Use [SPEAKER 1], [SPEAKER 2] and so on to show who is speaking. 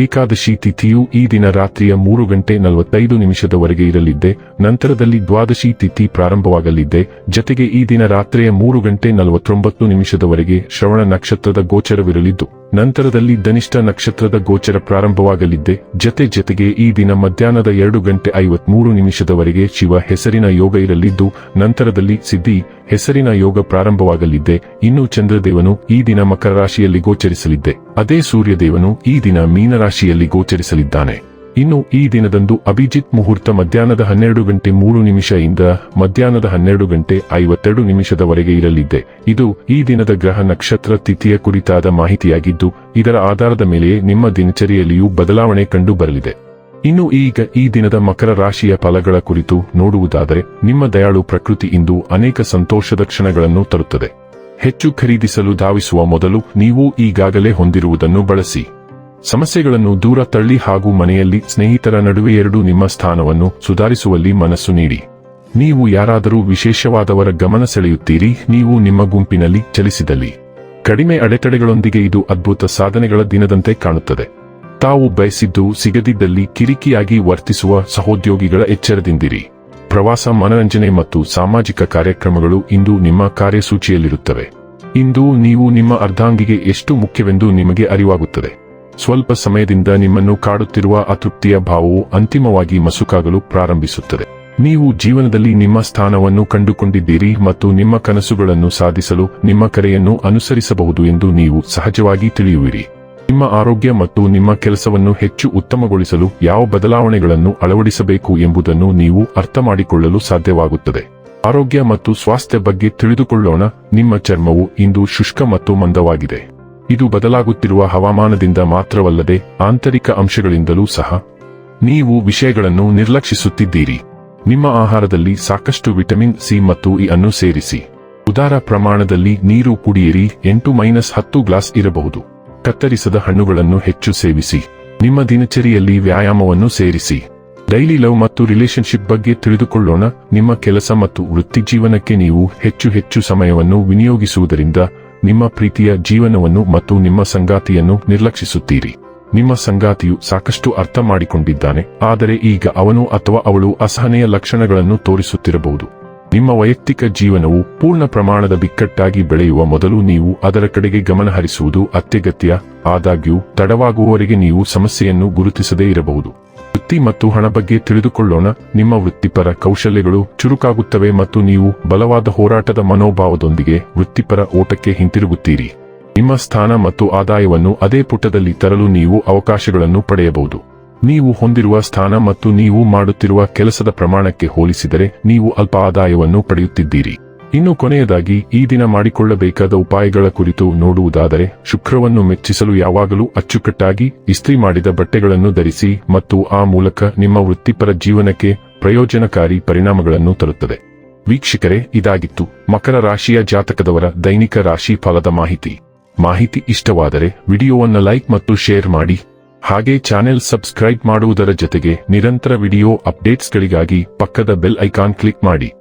[SPEAKER 1] ಏಕಾದಶಿ ತಿಥಿಯು ಈ ದಿನ ರಾತ್ರಿಯ ಮೂರು ಗಂಟೆ ನಲವತ್ತೈದು ನಿಮಿಷದವರೆಗೆ ಇರಲಿದ್ದೆ, ನಂತರದಲ್ಲಿ ದ್ವಾದಶಿ ತಿಥಿ ಪ್ರಾರಂಭವಾಗಲಿದ್ದೆ, ಜತೆಗೆ ಈ ದಿನ ರಾತ್ರಿಯ ಮೂರು ಗಂಟೆ ನಲವತ್ತೊಂಬತ್ತು ನಿಮಿಷದವರೆಗೆ ಶ್ರವಣ ನಕ್ಷತ್ರದ ಗೋಚರವಿರಲಿದ್ದು, ನಂತರದಲ್ಲಿ ಧನಿಷ್ಠ ನಕ್ಷತ್ರದ ಗೋಚರ ಪ್ರಾರಂಭವಾಗಲಿದ್ದೆ, ಜತೆ ಜತೆಗೆ ಈ ದಿನ ಮಧ್ಯಾಹ್ನದ ಎರಡು ಗಂಟೆ ಐವತ್ಮೂರು ನಿಮಿಷದವರೆಗೆ ಶಿವ ಹೆಸರಿನ ಯೋಗ ಇರಲಿದ್ದು, ನಂತರದಲ್ಲಿ ಸಿದ್ಧಿ ಹೆಸರಿನ ಯೋಗ ಪ್ರಾರಂಭವಾಗಲಿದ್ದೆ, ಇನ್ನು ಚಂದ್ರದೇವನು ಈ ದಿನ ಮಕರ ರಾಶಿಯಲ್ಲಿ ಗೋಚರಿಸಲಿದ್ದೆ, ಅದೇ ಸೂರ್ಯದೇವನು ಈ ದಿನ ಮೀನರಾಶಿಯಲ್ಲಿ ಗೋಚರಿಸಲಿದ್ದಾನೆ. ಇನ್ನು ಈ ದಿನದಂದು ಅಭಿಜಿತ್ ಮುಹೂರ್ತ ಮಧ್ಯಾಹ್ನದ ಹನ್ನೆರಡು ಗಂಟೆ ಮೂರು ನಿಮಿಷದಿಂದ ಮಧ್ಯಾಹ್ನದ ಹನ್ನೆರಡು ಗಂಟೆ ಐವತ್ತೆರಡು ನಿಮಿಷದವರೆಗೆ ಇರಲಿದೆ. ಇದು ಈ ದಿನದ ಗ್ರಹ ನಕ್ಷತ್ರ ತಿಥಿಯ ಕುರಿತಾದ ಮಾಹಿತಿಯಾಗಿದ್ದು, ಇದರ ಆಧಾರದ ಮೇಲೆಯೇ ನಿಮ್ಮ ದಿನಚರಿಯಲ್ಲಿಯೂ ಬದಲಾವಣೆ ಕಂಡು ಬರಲಿದೆ ಇನ್ನು ಈಗ ಈ ದಿನದ ಮಕರ ರಾಶಿಯ ಫಲಗಳ ಕುರಿತು ನೋಡುವುದಾದರೆ, ನಿಮ್ಮ ದಯಾಳು ಪ್ರಕೃತಿ ಇಂದು ಅನೇಕ ಸಂತೋಷದ ಕ್ಷಣಗಳನ್ನು ತರುತ್ತದೆ. ಹೆಚ್ಚು ಖರೀದಿಸಲು ಧಾವಿಸುವ ಮೊದಲು ನೀವು ಈಗಾಗಲೇ ಹೊಂದಿರುವುದನ್ನು ಬಳಸಿ. ಸಮಸ್ಯೆಗಳನ್ನು ದೂರ ತಳ್ಳಿ ಹಾಗೂ ಮನೆಯಲ್ಲಿ ಸ್ನೇಹಿತರ ನಡುವೆ ಎರಡು ನಿಮ್ಮ ಸ್ಥಾನವನ್ನು ಸುಧಾರಿಸುವಲ್ಲಿ ಮನಸ್ಸು ನೀಡಿ. ನೀವು ಯಾರಾದರೂ ವಿಶೇಷವಾದವರ ಗಮನ ಸೆಳೆಯುತ್ತೀರಿ, ನೀವು ನಿಮ್ಮ ಗುಂಪಿನಲ್ಲಿ ಚಲಿಸಿದಲ್ಲಿ. ಕಡಿಮೆ ಅಡೆತಡೆಗಳೊಂದಿಗೆ ಇದು ಅದ್ಭುತ ಸಾಧನೆಗಳ ದಿನದಂತೆ ಕಾಣುತ್ತದೆ. ತಾವು ಬಯಸಿದ್ದು ಸಿಗದಿದ್ದಲ್ಲಿ ಕಿರಿಕಿಯಾಗಿ ವರ್ತಿಸುವ ಸಹೋದ್ಯೋಗಿಗಳ ಎಚ್ಚರದಿಂದಿರಿ. ಪ್ರವಾಸ ಮನರಂಜನೆ ಮತ್ತು ಸಾಮಾಜಿಕ ಕಾರ್ಯಕ್ರಮಗಳು ಇಂದು ನಿಮ್ಮ ಕಾರ್ಯಸೂಚಿಯಲ್ಲಿರುತ್ತವೆ. ಇಂದು ನೀವು ನಿಮ್ಮ ಅರ್ಧಾಂಗಿಗೆ ಎಷ್ಟು ಮುಖ್ಯವೆಂದು ನಿಮಗೆ ಅರಿವಾಗುತ್ತದೆ. ಸ್ವಲ್ಪ ಸಮಯದಿಂದ ನಿಮ್ಮನ್ನು ಕಾಡುತ್ತಿರುವ ಅತೃಪ್ತಿಯ ಭಾವವು ಅಂತಿಮವಾಗಿ ಮಸುಕಾಗಲು ಪ್ರಾರಂಭಿಸುತ್ತದೆ. ನೀವು ಜೀವನದಲ್ಲಿ ನಿಮ್ಮ ಸ್ಥಾನವನ್ನು ಕಂಡುಕೊಂಡಿದ್ದೀರಿ ಮತ್ತು ನಿಮ್ಮ ಕನಸುಗಳನ್ನು ಸಾಧಿಸಲು ನಿಮ್ಮ ಕರೆಯನ್ನು ಅನುಸರಿಸಬಹುದು ಎಂದು ನೀವು ಸಹಜವಾಗಿ ತಿಳಿಯುವಿರಿ. ನಿಮ್ಮ ಆರೋಗ್ಯ ಮತ್ತು ನಿಮ್ಮ ಕೆಲಸವನ್ನು ಹೆಚ್ಚು ಉತ್ತಮಗೊಳಿಸಲು ಯಾವ ಬದಲಾವಣೆಗಳನ್ನು ಅಳವಡಿಸಬೇಕು ಎಂಬುದನ್ನು ನೀವು ಅರ್ಥಮಾಡಿಕೊಳ್ಳಲು ಸಾಧ್ಯವಾಗುತ್ತದೆ. ಆರೋಗ್ಯ ಮತ್ತು ಸ್ವಾಸ್ಥ್ಯ ಬಗ್ಗೆ ತಿಳಿದುಕೊಳ್ಳೋಣ. ನಿಮ್ಮ ಚರ್ಮವು ಇಂದು ಶುಷ್ಕ ಮತ್ತು ಮಂದವಾಗಿದೆ. ಇದು ಬದಲಾಗುತ್ತಿರುವ ಹವಾಮಾನದಿಂದ ಮಾತ್ರವಲ್ಲದೆ ಆಂತರಿಕ ಅಂಶಗಳಿಂದಲೂ ಸಹ. ನೀವು ವಿಷಯಗಳನ್ನು ನಿರ್ಲಕ್ಷಿಸುತ್ತಿದ್ದೀರಿ. ನಿಮ್ಮ ಆಹಾರದಲ್ಲಿ ಸಾಕಷ್ಟು ವಿಟಮಿನ್ ಸಿ ಮತ್ತು ಇ ಅನ್ನು ಸೇರಿಸಿ. ಉದಾರ ಪ್ರಮಾಣದಲ್ಲಿ ನೀರು ಕುಡಿಯಿರಿ, ಎಂಟು ಮೈನಸ್ ಹತ್ತು ಗ್ಲಾಸ್ ಇರಬಹುದು. ಕತ್ತರಿಸದ ಹಣ್ಣುಗಳನ್ನು ಹೆಚ್ಚು ಸೇವಿಸಿ. ನಿಮ್ಮ ದಿನಚರಿಯಲ್ಲಿ ವ್ಯಾಯಾಮವನ್ನು ಸೇರಿಸಿ. ಡೈಲಿ ಲವ್ ಮತ್ತು ರಿಲೇಶನ್ಶಿಪ್ ಬಗ್ಗೆ ತಿಳಿದುಕೊಳ್ಳೋಣ. ನಿಮ್ಮ ಕೆಲಸ ಮತ್ತು ವೃತ್ತಿ ಜೀವನಕ್ಕೆ ನೀವು ಹೆಚ್ಚು ಹೆಚ್ಚು ಸಮಯವನ್ನು ವಿನಿಯೋಗಿಸುವುದರಿಂದ ನಿಮ್ಮ ಪ್ರೀತಿಯ ಜೀವನವನ್ನು ಮತ್ತು ನಿಮ್ಮ ಸಂಗಾತಿಯನ್ನು ನಿರ್ಲಕ್ಷಿಸುತ್ತೀರಿ. ನಿಮ್ಮ ಸಂಗಾತಿಯು ಸಾಕಷ್ಟು ಅರ್ಥ ಮಾಡಿಕೊಂಡಿದ್ದಾನೆ, ಆದರೆ ಈಗ ಅವನು ಅಥವಾ ಅವಳು ಅಸಹನೆಯ ಲಕ್ಷಣಗಳನ್ನು ತೋರಿಸುತ್ತಿರಬಹುದು. ನಿಮ್ಮ ವೈಯಕ್ತಿಕ ಜೀವನವು ಪೂರ್ಣ ಪ್ರಮಾಣದ ಬಿಕ್ಕಟ್ಟಾಗಿ ಬೆಳೆಯುವ ಮೊದಲು ನೀವು ಅದರ ಕಡೆಗೆ ಗಮನ ಹರಿಸುವುದು ಅತ್ಯಗತ್ಯ, ಆದಾಗ್ಯೂ ತಡವಾಗುವವರೆಗೆ ನೀವು ಸಮಸ್ಯೆಯನ್ನು ಗುರುತಿಸದೇ ಇರಬಹುದು. ವೃತ್ತಿ ಮತ್ತು ಹಣ ಬಗ್ಗೆ ತಿಳಿದುಕೊಳ್ಳೋಣ. ನಿಮ್ಮ ವೃತ್ತಿಪರ ಕೌಶಲ್ಯಗಳು ಚುರುಕಾಗುತ್ತವೆ ಮತ್ತು ನೀವು ಬಲವಾದ ಹೋರಾಟದ ಮನೋಭಾವದೊಂದಿಗೆ ವೃತ್ತಿಪರ ಓಟಕ್ಕೆ ಹಿಂತಿರುಗುತ್ತೀರಿ. ನಿಮ್ಮ ಸ್ಥಾನ ಮತ್ತು ಆದಾಯವನ್ನು ಅದೇ ಪುಟದಲ್ಲಿ ತರಲು ನೀವು ಅವಕಾಶಗಳನ್ನು ಪಡೆಯಬಹುದು. ನೀವು ಹೊಂದಿರುವ ಸ್ಥಾನ ಮತ್ತು ನೀವು ಮಾಡುತ್ತಿರುವ ಕೆಲಸದ ಪ್ರಮಾಣಕ್ಕೆ ಹೋಲಿಸಿದರೆ ನೀವು ಅಲ್ಪ ಆದಾಯವನ್ನು ಪಡೆಯುತ್ತಿದ್ದೀರಿ. ಇನ್ನು ಕೊನೆಯದಾಗಿ, ಈ ದಿನ ಮಾಡಿಕೊಳ್ಳಬೇಕಾದ ಉಪಾಯಗಳ ಕುರಿತು ನೋಡುವುದಾದರೆ, ಶುಕ್ರವನ್ನು ಮೆಚ್ಚಿಸಲು ಯಾವಾಗಲೂ ಅಚ್ಚುಕಟ್ಟಾಗಿ ಇಸ್ತ್ರಿ ಮಾಡಿದ ಬಟ್ಟೆಗಳನ್ನು ಧರಿಸಿ ಮತ್ತು ಆ ಮೂಲಕ ನಿಮ್ಮ ವೃತ್ತಿಪರ ಜೀವನಕ್ಕೆ ಪ್ರಯೋಜನಕಾರಿ ಪರಿಣಾಮಗಳನ್ನು ತರುತ್ತದೆ. ವೀಕ್ಷಕರೇ, ಇದಾಗಿತ್ತು ಮಕರ ರಾಶಿಯ ಜಾತಕದವರ ದೈನಿಕ ರಾಶಿ ಫಲದ ಮಾಹಿತಿ. ಮಾಹಿತಿ ಇಷ್ಟವಾದರೆ ವಿಡಿಯೋವನ್ನು ಲೈಕ್ ಮತ್ತು ಶೇರ್ ಮಾಡಿ. ಹಾಗೆ ಚಾನೆಲ್ ಸಬ್ಸ್ಕ್ರೈಬ್ ಮಾಡುವುದರ ಜೊತೆಗೆ ನಿರಂತರ ವಿಡಿಯೋ ಅಪ್ಡೇಟ್ಸ್ಗಳಿಗಾಗಿ ಪಕ್ಕದ ಬೆಲ್ ಐಕಾನ್ ಕ್ಲಿಕ್ ಮಾಡಿ.